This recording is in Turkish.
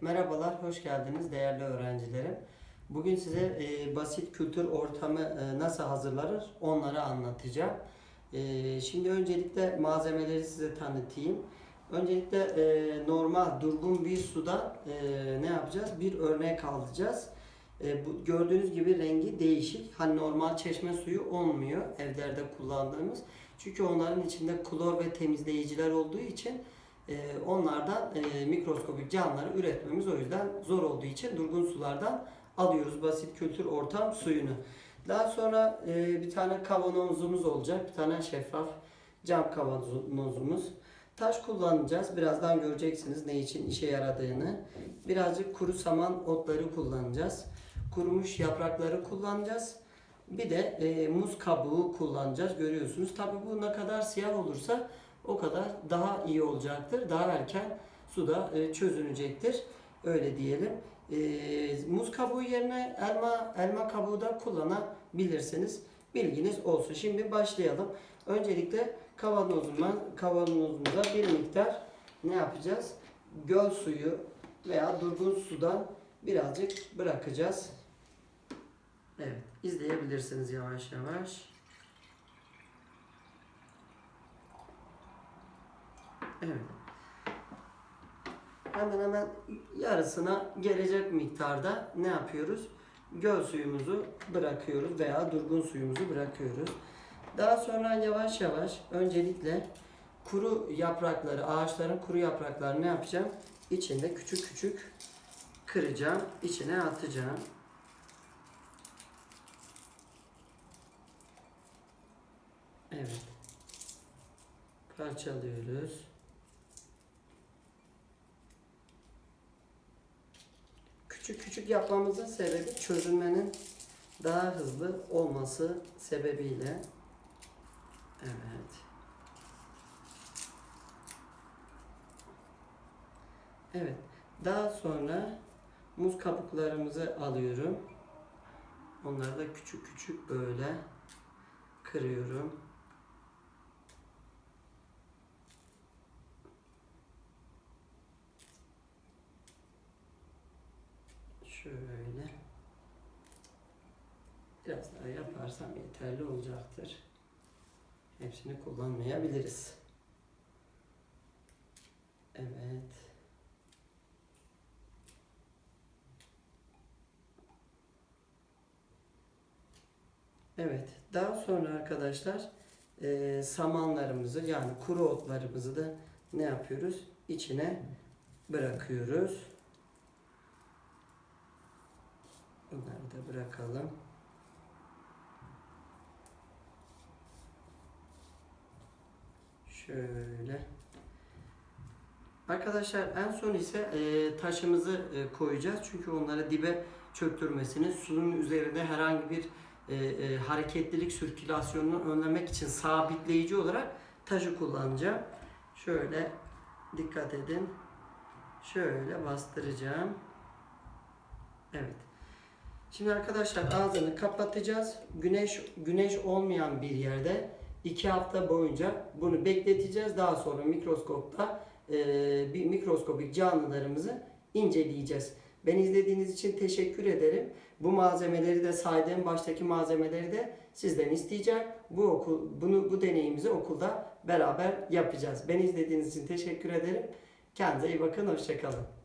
Merhabalar, hoş geldiniz değerli öğrencilerim. Bugün size e, basit kültür ortamı e, nasıl hazırlanır onları anlatacağım. E, şimdi öncelikle malzemeleri size tanıtayım. Öncelikle e, normal durgun bir suda e, ne yapacağız? Bir örnek alacağız. E, bu gördüğünüz gibi rengi değişik. Hani normal çeşme suyu olmuyor evlerde kullandığımız. Çünkü onların içinde klor ve temizleyiciler olduğu için onlardan e, mikroskobik canlıları üretmemiz o yüzden zor olduğu için durgun sulardan alıyoruz basit kültür ortam suyunu. Daha sonra e, bir tane kavanozumuz olacak. Bir tane şeffaf cam kavanozumuz. Taş kullanacağız. Birazdan göreceksiniz ne için işe yaradığını. Birazcık kuru saman otları kullanacağız. Kurumuş yaprakları kullanacağız. Bir de e, muz kabuğu kullanacağız. Görüyorsunuz. Tabi bu ne kadar siyah olursa o kadar daha iyi olacaktır. Daha erken suda e, çözünecektir. Öyle diyelim. E, muz kabuğu yerine elma elma kabuğu da kullanabilirsiniz. Bilginiz olsun. Şimdi başlayalım. Öncelikle kavanozuma, kavanozumuza bir miktar ne yapacağız? Göl suyu veya durgun sudan birazcık bırakacağız. Evet, izleyebilirsiniz yavaş yavaş. Evet. Hemen hemen yarısına gelecek miktarda ne yapıyoruz? Göl suyumuzu bırakıyoruz veya durgun suyumuzu bırakıyoruz. Daha sonra yavaş yavaş öncelikle kuru yaprakları, ağaçların kuru yapraklarını ne yapacağım? İçinde küçük küçük kıracağım, içine atacağım. Evet. Parçalıyoruz. Küçük küçük yapmamızın sebebi çözülmenin daha hızlı olması sebebiyle. Evet. Evet. Daha sonra muz kabuklarımızı alıyorum. Onları da küçük küçük böyle kırıyorum. Şöyle. Biraz daha yaparsam yeterli olacaktır. Hepsini kullanmayabiliriz. Evet. Evet. Daha sonra arkadaşlar e, samanlarımızı yani kuru otlarımızı da ne yapıyoruz? İçine bırakıyoruz. Bunları da bırakalım. Şöyle. Arkadaşlar en son ise e, taşımızı e, koyacağız. Çünkü onları dibe çöktürmesini, suyun üzerinde herhangi bir e, hareketlilik sirkülasyonunu önlemek için sabitleyici olarak taşı kullanacağım. Şöyle dikkat edin. Şöyle bastıracağım. Evet. Şimdi arkadaşlar ağzını kapatacağız. Güneş güneş olmayan bir yerde iki hafta boyunca bunu bekleteceğiz. Daha sonra mikroskopta e, bir mikroskopik canlılarımızı inceleyeceğiz. Ben izlediğiniz için teşekkür ederim. Bu malzemeleri de saydığım baştaki malzemeleri de sizden isteyeceğim. Bu okul bunu bu deneyimizi okulda beraber yapacağız. Ben izlediğiniz için teşekkür ederim. Kendinize iyi bakın. Hoşçakalın.